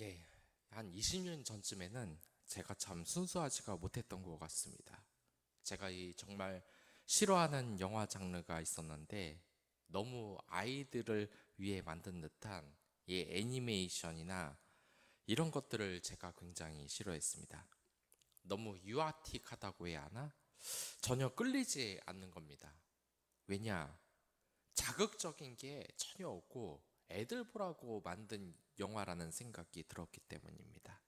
예, 한 20년 전쯤에는 제가 참 순수하지가 못했던 것 같습니다. 제가 이 정말 싫어하는 영화 장르가 있었는데 너무 아이들을 위해 만든 듯한 이 애니메이션이나 이런 것들을 제가 굉장히 싫어했습니다. 너무 유아틱하다고 해야 하나? 전혀 끌리지 않는 겁니다. 왜냐? 자극적인 게 전혀 없고 애들 보라고 만든 영화라는 생각이 들었기 때문입니다.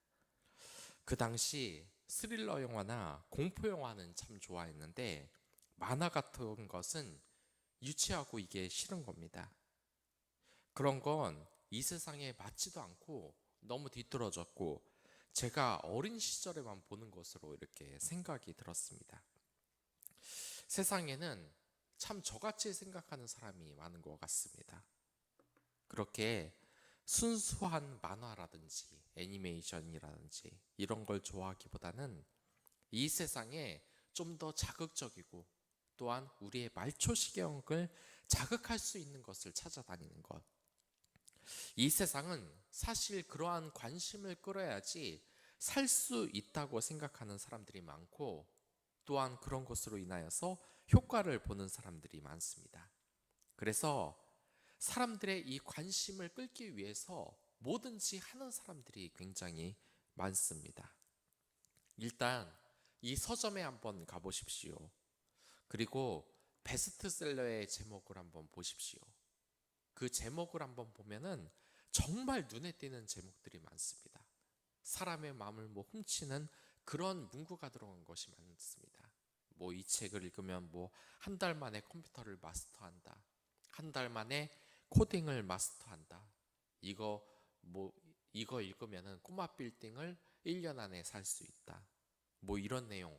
그 당시 스릴러 영화나 공포 영화는 참 좋아했는데 만화 같은 것은 유치하고 이게 싫은 겁니다. 그런 건 이 세상에 맞지도 않고 너무 뒤떨어졌고 제가 어린 시절에만 보는 것으로 이렇게 생각이 들었습니다. 세상에는 참 저같이 생각하는 사람이 많은 것 같습니다. 그렇게 순수한 만화라든지 애니메이션이라든지 이런 걸 좋아하기보다는 이 세상에 좀 더 자극적이고 또한 우리의 말초시경을 자극할 수 있는 것을 찾아다니는 것. 이 세상은 사실 그러한 관심을 끌어야지 살 수 있다고 생각하는 사람들이 많고 또한 그런 것으로 인하여서 효과를 보는 사람들이 많습니다. 그래서 사람들의 이 관심을 끌기 위해서 뭐든지 하는 사람들이 굉장히 많습니다. 일단 이 서점에 한번 가보십시오. 그리고 베스트셀러의 제목을 한번 보십시오. 그 제목을 한번 보면은 정말 눈에 띄는 제목들이 많습니다. 사람의 마음을 뭐 훔치는 그런 문구가 들어간 것이 많습니다. 뭐 이 책을 읽으면 뭐 한 달 만에 컴퓨터를 마스터한다. 한 달 만에 코딩을 마스터한다. 이거 뭐 이거 읽으면은 꼬마 빌딩을 1년 안에 살 수 있다. 뭐 이런 내용.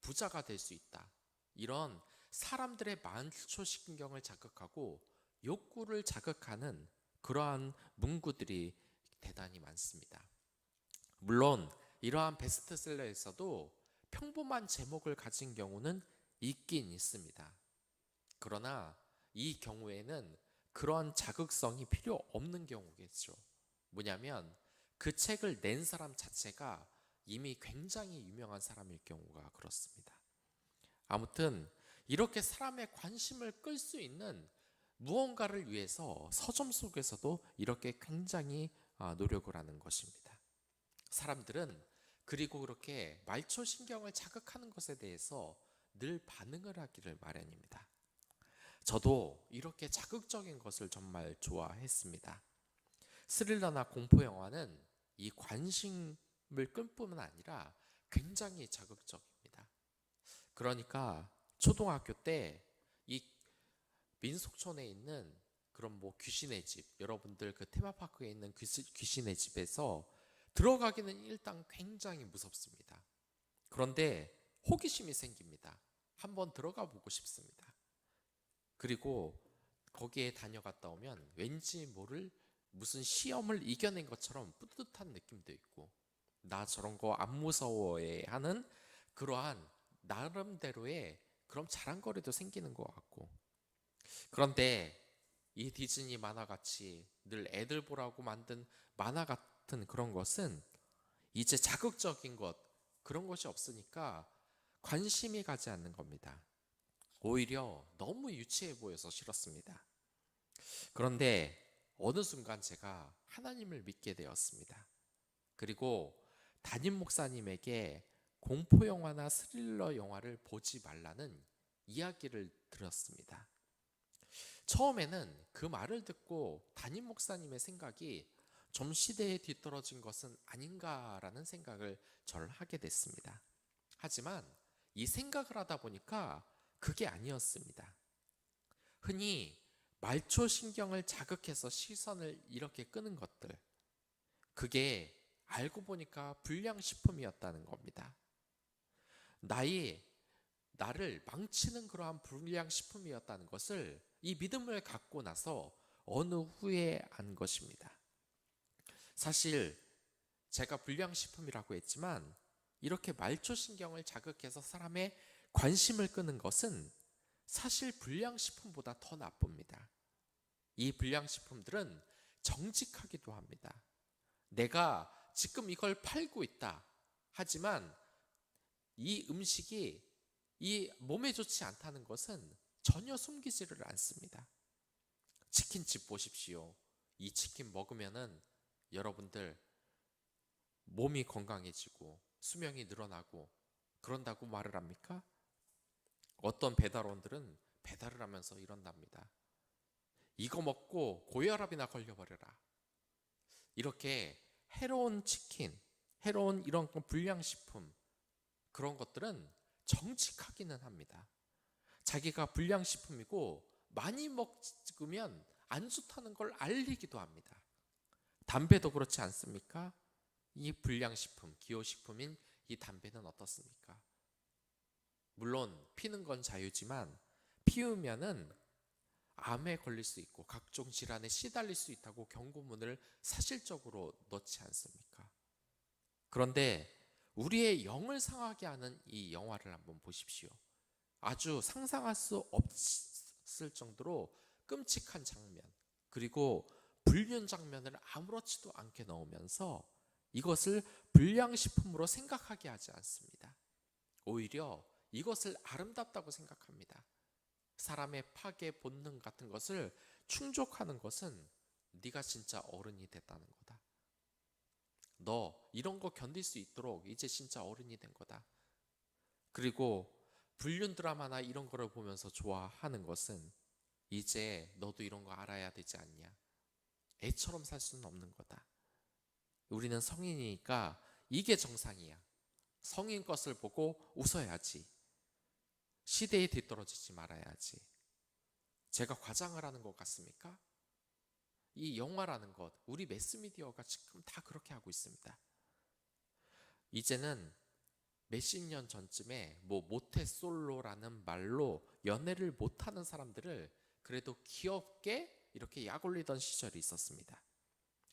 부자가 될 수 있다. 이런 사람들의 만초신경을 자극하고 욕구를 자극하는 그러한 문구들이 대단히 많습니다. 물론 이러한 베스트셀러에서도 평범한 제목을 가진 경우는 있긴 있습니다. 그러나 이 경우에는 그러한 자극성이 필요 없는 경우겠죠. 뭐냐면 그 책을 낸 사람 자체가 이미 굉장히 유명한 사람일 경우가 그렇습니다. 아무튼 이렇게 사람의 관심을 끌 수 있는 무언가를 위해서 서점 속에서도 이렇게 굉장히 아, 노력을 하는 것입니다. 사람들은 그리고 그렇게 말초 신경을 자극하는 것에 대해서 늘 반응을 하기를 마련입니다. 저도 이렇게 자극적인 것을 정말 좋아했습니다. 스릴러나 공포 영화는 이 관심을 끌 뿐만 아니라 굉장히 자극적입니다. 그러니까 초등학교 때 이 민속촌에 있는 그런 뭐 귀신의 집, 여러분들 그 테마파크에 있는 귀신의 집에서 들어가기는 일단 굉장히 무섭습니다. 그런데 호기심이 생깁니다. 한번 들어가 보고 싶습니다. 그리고 거기에 다녀갔다 오면 왠지 모를 무슨 시험을 이겨낸 것처럼 뿌듯한 느낌도 있고 나 저런 거 안 무서워해 하는 그러한 나름대로의 그런 자랑거리도 생기는 것 같고 그런데 이 디즈니 만화 같이 늘 애들 보라고 만든 만화 같은 그런 것은 이제 자극적인 것 그런 것이 없으니까 관심이 가지 않는 겁니다. 오히려 너무 유치해 보여서 싫었습니다. 그런데 어느 순간 제가 하나님을 믿게 되었습니다. 그리고 담임 목사님에게 공포 영화나 스릴러 영화를 보지 말라는 이야기를 들었습니다. 처음에는 그 말을 듣고 담임 목사님의 생각이 좀 시대에 뒤떨어진 것은 아닌가라는 생각을 절 하게 됐습니다. 하지만 이 생각을 하다 보니까 그게 아니었습니다. 흔히 말초 신경을 자극해서 시선을 이렇게 끄는 것들, 그게 알고 보니까 불량식품이었다는 겁니다. 나의 나를 망치는 그러한 불량식품이었다는 것을 이 믿음을 갖고 나서 어느 후에 안 것입니다. 사실 제가 불량식품이라고 했지만 이렇게 말초신경을 자극해서 사람의 관심을 끄는 것은 사실 불량식품보다 더 나쁩니다. 이 불량식품들은 정직하기도 합니다. 내가 지금 이걸 팔고 있다. 하지만 이 음식이 이 몸에 좋지 않다는 것은 전혀 숨기지를 않습니다. 치킨집 보십시오. 이 치킨 먹으면은 여러분들 몸이 건강해지고 수명이 늘어나고 그런다고 말을 합니까? 어떤 배달원들은 배달을 하면서 이런답니다. 이거 먹고 고혈압이나 걸려버려라. 이렇게 해로운 치킨, 해로운 이런 불량식품 그런 것들은 정직하기는 합니다. 자기가 불량식품이고 많이 먹으면 안 좋다는 걸 알리기도 합니다. 담배도 그렇지 않습니까? 이 불량식품, 기호식품인 이 담배는 어떻습니까? 물론 피는 건 자유지만 피우면은 암에 걸릴 수 있고 각종 질환에 시달릴 수 있다고 경고문을 사실적으로 넣지 않습니까? 그런데 우리의 영을 상하게 하는 이 영화를 한번 보십시오. 아주 상상할 수 없을 정도로 끔찍한 장면, 그리고 불륜 장면을 아무렇지도 않게 넣으면서 이것을 불량식품으로 생각하게 하지 않습니다. 오히려 이것을 아름답다고 생각합니다. 사람의 파괴 본능 같은 것을 충족하는 것은 네가 진짜 어른이 됐다는 거다. 너 이런 거 견딜 수 있도록 이제 진짜 어른이 된 거다. 그리고 불륜 드라마나 이런 거를 보면서 좋아하는 것은 이제 너도 이런 거 알아야 되지 않냐. 애처럼 살 수는 없는 거다. 우리는 성인이니까 이게 정상이야. 성인 것을 보고 웃어야지. 시대에 뒤떨어지지 말아야지. 제가 과장을 하는 것 같습니까? 이 영화라는 것, 우리 매스미디어가 지금 다 그렇게 하고 있습니다. 이제는 몇십 년 전쯤에 뭐 모태솔로라는 말로 연애를 못하는 사람들을 그래도 귀엽게 이렇게 약 올리던 시절이 있었습니다.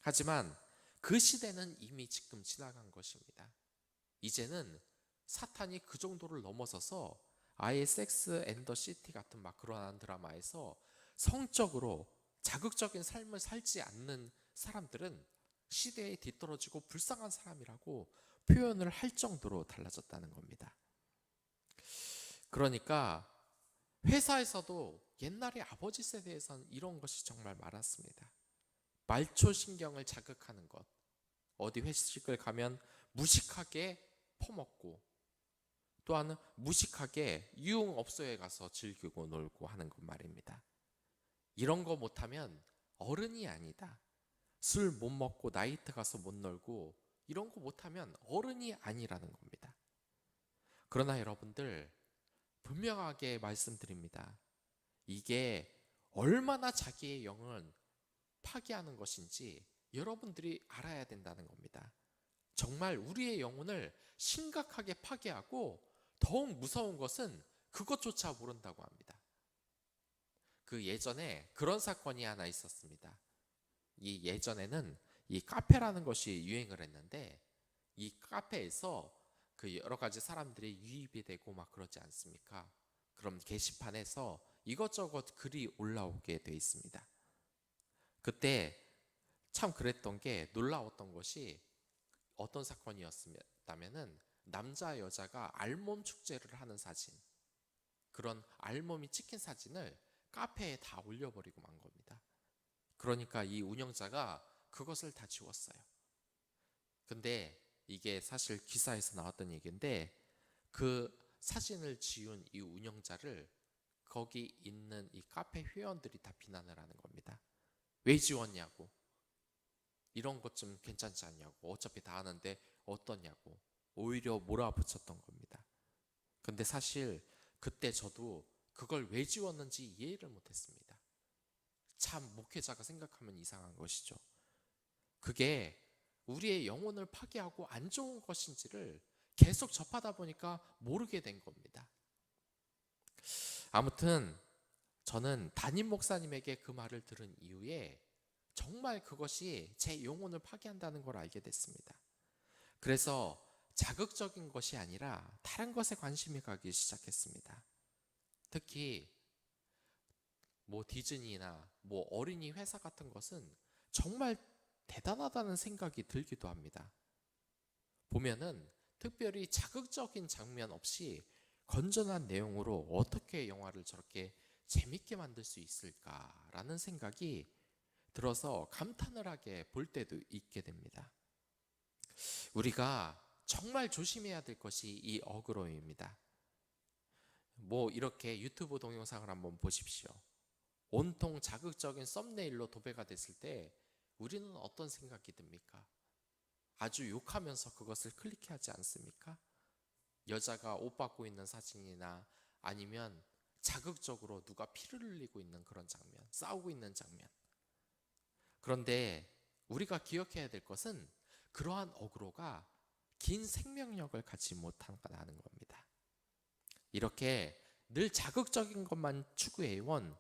하지만 그 시대는 이미 지금 지나간 것입니다. 이제는 사탄이 그 정도를 넘어서서 아예 섹스 앤더 시티 같은 막 그러한 드라마에서 성적으로 자극적인 삶을 살지 않는 사람들은 시대에 뒤떨어지고 불쌍한 사람이라고 표현을 할 정도로 달라졌다는 겁니다. 그러니까 회사에서도 옛날에 아버지 세대에선 이런 것이 정말 많았습니다. 말초 신경을 자극하는 것. 어디 회식을 가면 무식하게 퍼먹고 또한 무식하게 유흥업소에 가서 즐기고 놀고 하는 것 말입니다. 이런 거 못하면 어른이 아니다. 술 못 먹고 나이트 가서 못 놀고 이런 거 못하면 어른이 아니라는 겁니다. 그러나 여러분들 분명하게 말씀드립니다. 이게 얼마나 자기의 영을 파괴하는 것인지 여러분들이 알아야 된다는 겁니다. 정말 우리의 영혼을 심각하게 파괴하고 더욱 무서운 것은 그것조차 모른다고 합니다. 그 예전에 그런 사건이 하나 있었습니다. 이 예전에는 이 카페라는 것이 유행을 했는데 이 카페에서 그 여러 가지 사람들이 유입이 되고 막 그러지 않습니까? 그럼 게시판에서 이것저것 글이 올라오게 돼 있습니다. 그때 참 그랬던 게 놀라웠던 것이 어떤 사건이었다면은 남자 여자가 알몸 축제를 하는 사진 그런 알몸이 찍힌 사진을 카페에 다 올려버리고 만 겁니다. 그러니까 이 운영자가 그것을 다 지웠어요. 근데 이게 사실 기사에서 나왔던 얘기인데 그 사진을 지운 이 운영자를 거기 있는 이 카페 회원들이 다 비난을 하는 겁니다. 왜 지웠냐고. 이런 것 좀 괜찮지 않냐고. 어차피 다 하는데 어떠냐고. 오히려 몰아붙였던 겁니다. 근데 사실 그때 저도 그걸 왜 지웠는지 이해를 못했습니다. 참 목회자가 생각하면 이상한 것이죠. 그게 우리의 영혼을 파괴하고 안 좋은 것인지를 계속 접하다 보니까 모르게 된 겁니다. 아무튼 저는 담임 목사님에게 그 말을 들은 이후에 정말 그것이 제 영혼을 파괴한다는 걸 알게 됐습니다. 그래서 자극적인 것이 아니라 다른 것에 관심이 가기 시작했습니다. 특히 뭐 디즈니나 뭐 어린이 회사 같은 것은 정말 대단하다는 생각이 들기도 합니다. 보면은 특별히 자극적인 장면 없이 건전한 내용으로 어떻게 영화를 저렇게 재밌게 만들 수 있을까라는 생각이 들어서 감탄을 하게 볼 때도 있게 됩니다. 우리가 정말 조심해야 될 것이 이 어그로입니다. 뭐 이렇게 유튜브 동영상을 한번 보십시오. 온통 자극적인 썸네일로 도배가 됐을 때 우리는 어떤 생각이 듭니까? 아주 욕하면서 그것을 클릭하지 않습니까? 여자가 옷 받고 있는 사진이나 아니면 자극적으로 누가 피를 흘리고 있는 그런 장면, 싸우고 있는 장면. 그런데 우리가 기억해야 될 것은 그러한 어그로가 긴 생명력을 갖지 못한다는 겁니다. 이렇게 늘 자극적인 것만 추구해온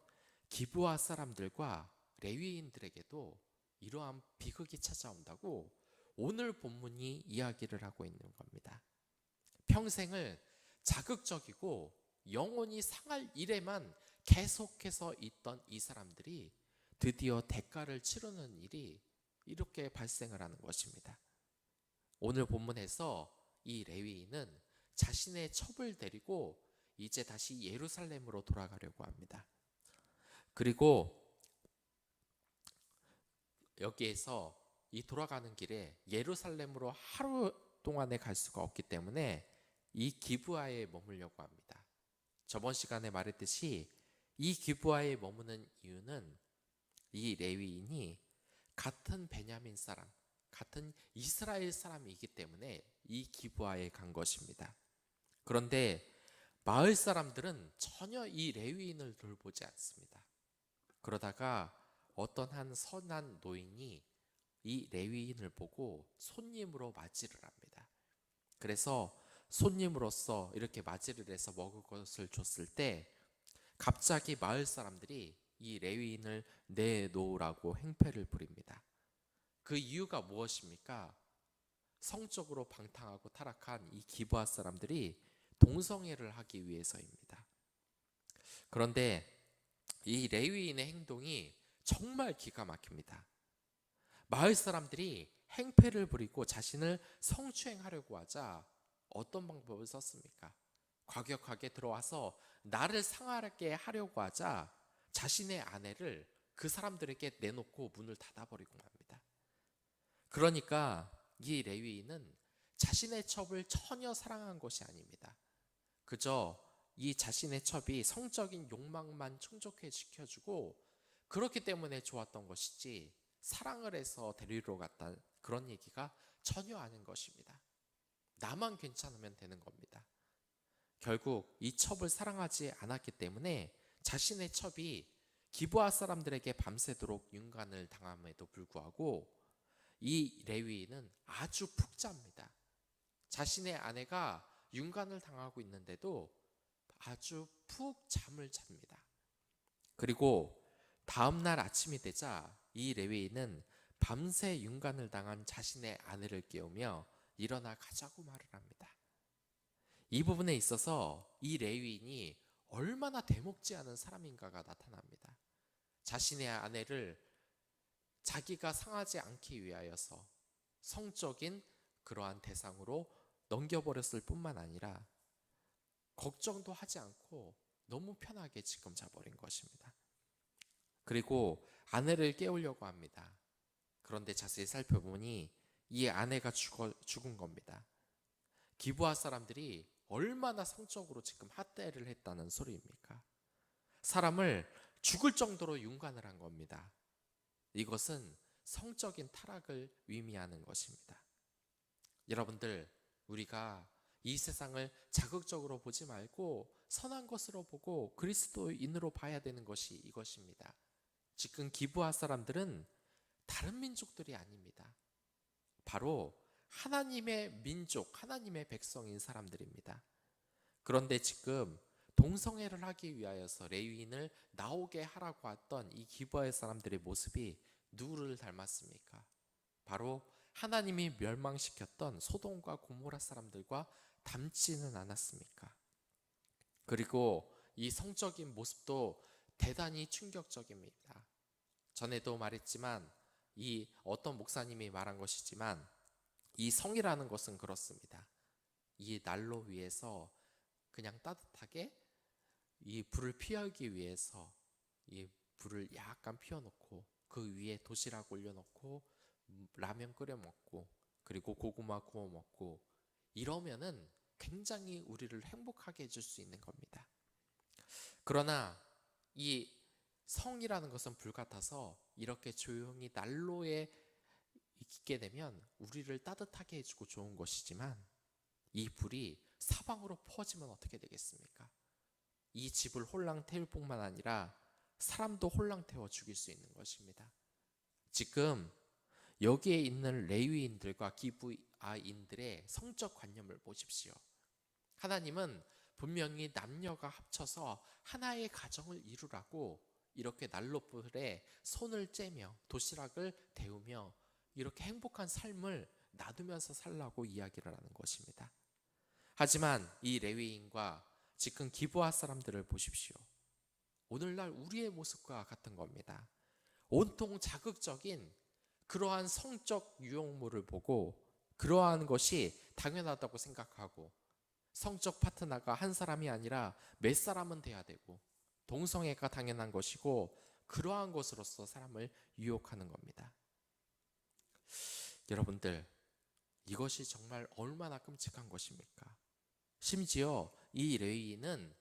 기부와 사람들과 레위인들에게도 이러한 비극이 찾아온다고 오늘 본문이 이야기를 하고 있는 겁니다. 평생을 자극적이고 영혼이 상할 일에만 계속해서 있던 이 사람들이 드디어 대가를 치르는 일이 이렇게 발생을 하는 것입니다. 오늘 본문에서 이 레위인은 자신의 첩을 데리고 이제 다시 예루살렘으로 돌아가려고 합니다. 그리고 여기에서 이 돌아가는 길에 예루살렘으로 하루 동안에 갈 수가 없기 때문에 이 기브아에 머물려고 합니다. 저번 시간에 말했듯이 이 기브아에 머무는 이유는 이 레위인이 같은 베냐민 사람, 같은 이스라엘 사람이기 때문에 이 기브아에 간 것입니다. 그런데 마을 사람들은 전혀 이 레위인을 돌보지 않습니다. 그러다가 어떤 한 선한 노인이 이 레위인을 보고 손님으로 맞이를 합니다. 그래서 손님으로서 이렇게 맞이를 해서 먹을 것을 줬을 때 갑자기 마을 사람들이 이 레위인을 내놓으라고 행패를 부립니다. 그 이유가 무엇입니까? 성적으로 방탕하고 타락한 이 기부하 사람들이 동성애를 하기 위해서입니다. 그런데 이 레위인의 행동이 정말 기가 막힙니다. 마을 사람들이 행패를 부리고 자신을 성추행하려고 하자 어떤 방법을 썼습니까? 과격하게 들어와서 나를 상하게 하려고 하자 자신의 아내를 그 사람들에게 내놓고 문을 닫아버리고 맙니다. 그러니까 이 레위인은 자신의 첩을 전혀 사랑한 것이 아닙니다. 그저 이 자신의 첩이 성적인 욕망만 충족해 지켜주고 그렇기 때문에 좋았던 것이지 사랑을 해서 데리러 갔다 그런 얘기가 전혀 아닌 것입니다. 나만 괜찮으면 되는 겁니다. 결국 이 첩을 사랑하지 않았기 때문에 자신의 첩이 기부하 사람들에게 밤새도록 윤간을 당함에도 불구하고 이 레위인은 아주 푹 잡니다. 자신의 아내가 윤간을 당하고 있는데도 아주 푹 잠을 잡니다. 그리고 다음 날 아침이 되자 이 레위인은 밤새 윤간을 당한 자신의 아내를 깨우며 일어나 가자고 말을 합니다. 이 부분에 있어서 이 레위인이 얼마나 대먹지 않은 사람인가가 나타납니다. 자신의 아내를 자기가 상하지 않기 위하여서 성적인 그러한 대상으로 넘겨버렸을 뿐만 아니라 걱정도 하지 않고 너무 편하게 지금 자버린 것입니다. 그리고 아내를 깨우려고 합니다. 그런데 자세히 살펴보니 이 아내가 죽어, 죽은 겁니다. 기부하 사람들이 얼마나 성적으로 지금 핫대를 했다는 소리입니까? 사람을 죽을 정도로 윤관을 한 겁니다. 이것은 성적인 타락을 의미하는 것입니다. 여러분들, 우리가 이 세상을 자극적으로 보지 말고 선한 것으로 보고 그리스도인으로 봐야 되는 것이 이것입니다. 지금 기부하 사람들은 다른 민족들이 아닙니다. 바로 하나님의 민족, 하나님의 백성인 사람들입니다. 그런데 지금 동성애를 하기 위하여서 레위인을 나오게 하라고 했던 이 기부하의 사람들의 모습이 누구를 닮았습니까? 바로 하나님이 멸망시켰던 소돔과 고모라 사람들과 닮지는 않았습니까? 그리고 이 성적인 모습도 대단히 충격적입니다. 전에도 말했지만 이 어떤 목사님이 말한 것이지만 이 성이라는 것은 그렇습니다. 이 난로 위에서 그냥 따뜻하게 이 불을 피하기 위해서 이 불을 약간 피워놓고 그 위에 도시락 올려놓고 음, 라면 끓여 먹고 그리고 고구마 구워 먹고 이러면은 굉장히 우리를 행복하게 해줄 수 있는 겁니다. 그러나 이 성이라는 것은 불 같아서 이렇게 조용히 난로에 있게 되면 우리를 따뜻하게 해주고 좋은 것이지만 이 불이 사방으로 퍼지면 어떻게 되겠습니까? 이 집을 홀랑 태울 뿐만 아니라 사람도 홀랑 태워 죽일 수 있는 것입니다. 지금 여기에 있는 레위인들과 기부아인들의 성적 관념을 보십시오. 하나님은 분명히 남녀가 합쳐서 하나의 가정을 이루라고 이렇게 난로불에 손을 째며 도시락을 데우며 이렇게 행복한 삶을 놔두면서 살라고 이야기를 하는 것입니다. 하지만 이 레위인과 지금 기부할 사람들을 보십시오. 오늘날 우리의 모습과 같은 겁니다. 온통 자극적인 그러한 성적 유형물을 보고 그러한 것이 당연하다고 생각하고 성적 파트너가 한 사람이 아니라 몇 사람은 돼야 되고 동성애가 당연한 것이고 그러한 것으로서 사람을 유혹하는 겁니다. 여러분들 이것이 정말 얼마나 끔찍한 것입니까? 심지어 이 레위인은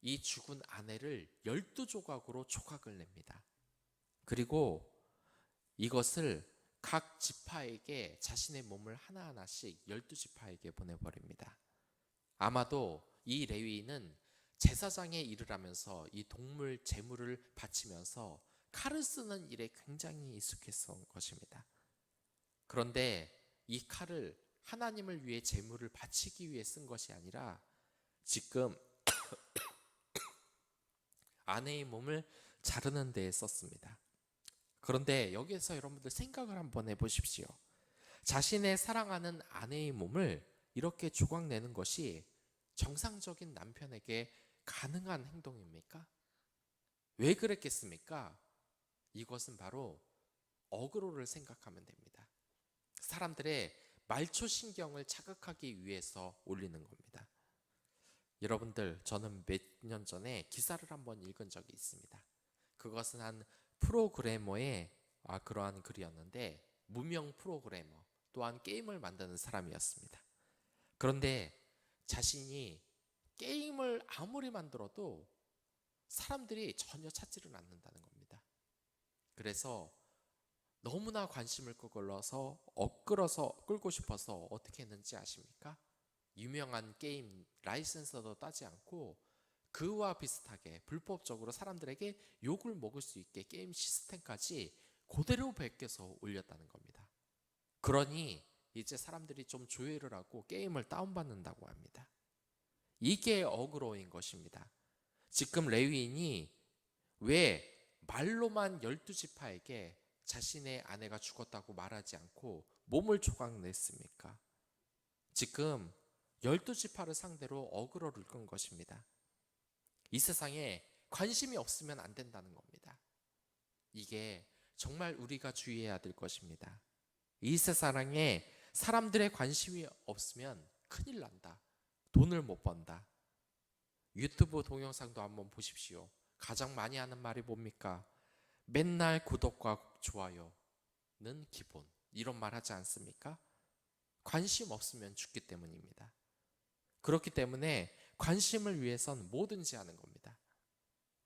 이 죽은 아내를 열두 조각으로 조각을 냅니다. 그리고 이것을 각 지파에게 자신의 몸을 하나하나씩 열두 지파에게 보내버립니다. 아마도 이 레위인은 제사장의 일을 하면서 이 동물 제물을 바치면서 칼을 쓰는 일에 굉장히 익숙했던 것입니다. 그런데 이 칼을 하나님을 위해 제물을 바치기 위해 쓴 것이 아니라 지금 아내의 몸을 자르는 데에 썼습니다. 그런데 여기에서 여러분들 생각을 한번 해보십시오. 자신의 사랑하는 아내의 몸을 이렇게 조각 내는 것이 정상적인 남편에게 가능한 행동입니까? 왜 그랬겠습니까? 이것은 바로 어그로를 생각하면 됩니다. 사람들의 말초 신경을 자극하기 위해서 올리는 겁니다. 여러분들, 저는 몇 년 전에 기사를 한번 읽은 적이 있습니다. 그것은 한 프로그래머의 아, 그러한 글이었는데, 무명 프로그래머, 또한 게임을 만드는 사람이었습니다. 그런데 자신이 게임을 아무리 만들어도 사람들이 전혀 찾지를 않는다는 겁니다. 그래서 너무나 관심을 끌어서 엇끌어서 끌고 싶어서 어떻게 했는지 아십니까? 유명한 게임 라이센서도 따지 않고 그와 비슷하게 불법적으로 사람들에게 욕을 먹을 수 있게 게임 시스템까지 그대로 베껴서 올렸다는 겁니다. 그러니 이제 사람들이 좀 조회를 하고 게임을 다운받는다고 합니다. 이게 어그로인 것입니다. 지금 레위인이 왜 말로만 열두 지파에게 자신의 아내가 죽었다고 말하지 않고 몸을 조각냈습니까? 지금 열두 지파를 상대로 어그로를 끈 것입니다. 이 세상에 관심이 없으면 안 된다는 겁니다. 이게 정말 우리가 주의해야 될 것입니다. 이 세상에 사람들의 관심이 없으면 큰일 난다. 돈을 못 번다. 유튜브 동영상도 한번 보십시오. 가장 많이 하는 말이 뭡니까? 맨날 구독과 좋아요는 기본. 이런 말 하지 않습니까? 관심 없으면 죽기 때문입니다. 그렇기 때문에 관심을 위해선 뭐든지 하는 겁니다.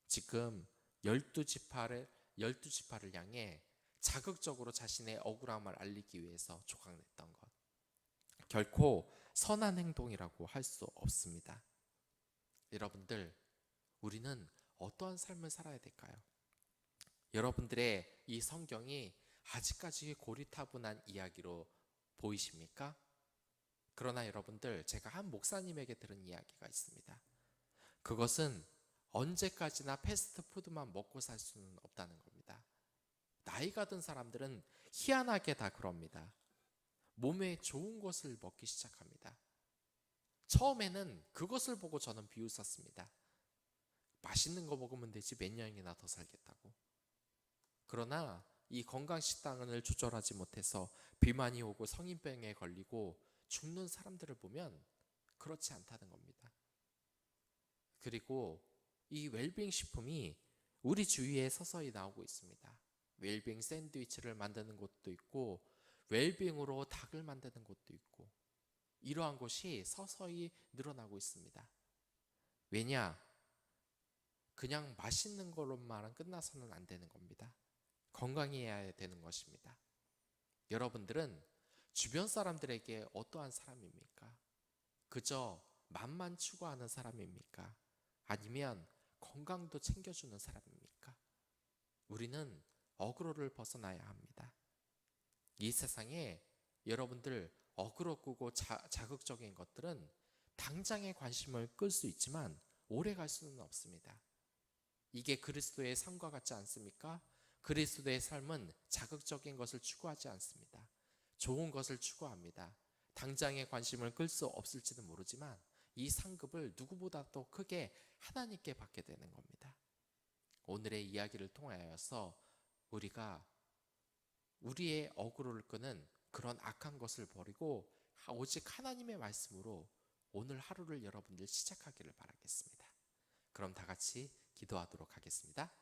지금 열두 지파를 열두 지파를 향해 자극적으로 자신의 억울함을 알리기 위해서 조각냈던 것. 결코 선한 행동이라고 할 수 없습니다. 여러분들, 우리는 어떠한 삶을 살아야 될까요? 여러분들의 이 성경이 아직까지 고리타분한 이야기로 보이십니까? 그러나 여러분들, 제가 한 목사님에게 들은 이야기가 있습니다. 그것은 언제까지나 패스트푸드만 먹고 살 수는 없다는 겁니다. 나이가 든 사람들은 희한하게 다 그럽니다. 몸에 좋은 것을 먹기 시작합니다. 처음에는 그것을 보고 저는 비웃었습니다. 맛있는 거 먹으면 되지 몇 년이나 더 살겠다고. 그러나 이 건강 식단을 조절하지 못해서 비만이 오고 성인병에 걸리고 죽는 사람들을 보면 그렇지 않다는 겁니다. 그리고 이 웰빙 식품이 우리 주위에 서서히 나오고 있습니다. 웰빙 샌드위치를 만드는 곳도 있고 웰빙으로 닭을 만드는 곳도 있고 이러한 곳이 서서히 늘어나고 있습니다. 왜냐? 그냥 맛있는 걸로만 끝나서는 안 되는 겁니다. 건강해야 되는 것입니다. 여러분들은 주변 사람들에게 어떠한 사람입니까? 그저 맛만 추구하는 사람입니까? 아니면 건강도 챙겨주는 사람입니까? 우리는 어그로를 벗어나야 합니다. 이 세상에 여러분들 어그로 끄고 자, 자극적인 것들은 당장의 관심을 끌 수 있지만 오래 갈 수는 없습니다. 이게 그리스도의 삶과 같지 않습니까? 그리스도의 삶은 자극적인 것을 추구하지 않습니다. 좋은 것을 추구합니다. 당장의 관심을 끌 수 없을지는 모르지만 이 상급을 누구보다도 크게 하나님께 받게 되는 겁니다. 오늘의 이야기를 통하여서 우리가 우리의 어그로를 끄는 그런 악한 것을 버리고 오직 하나님의 말씀으로 오늘 하루를 여러분들 시작하기를 바라겠습니다. 그럼 다 같이 기도하도록 하겠습니다.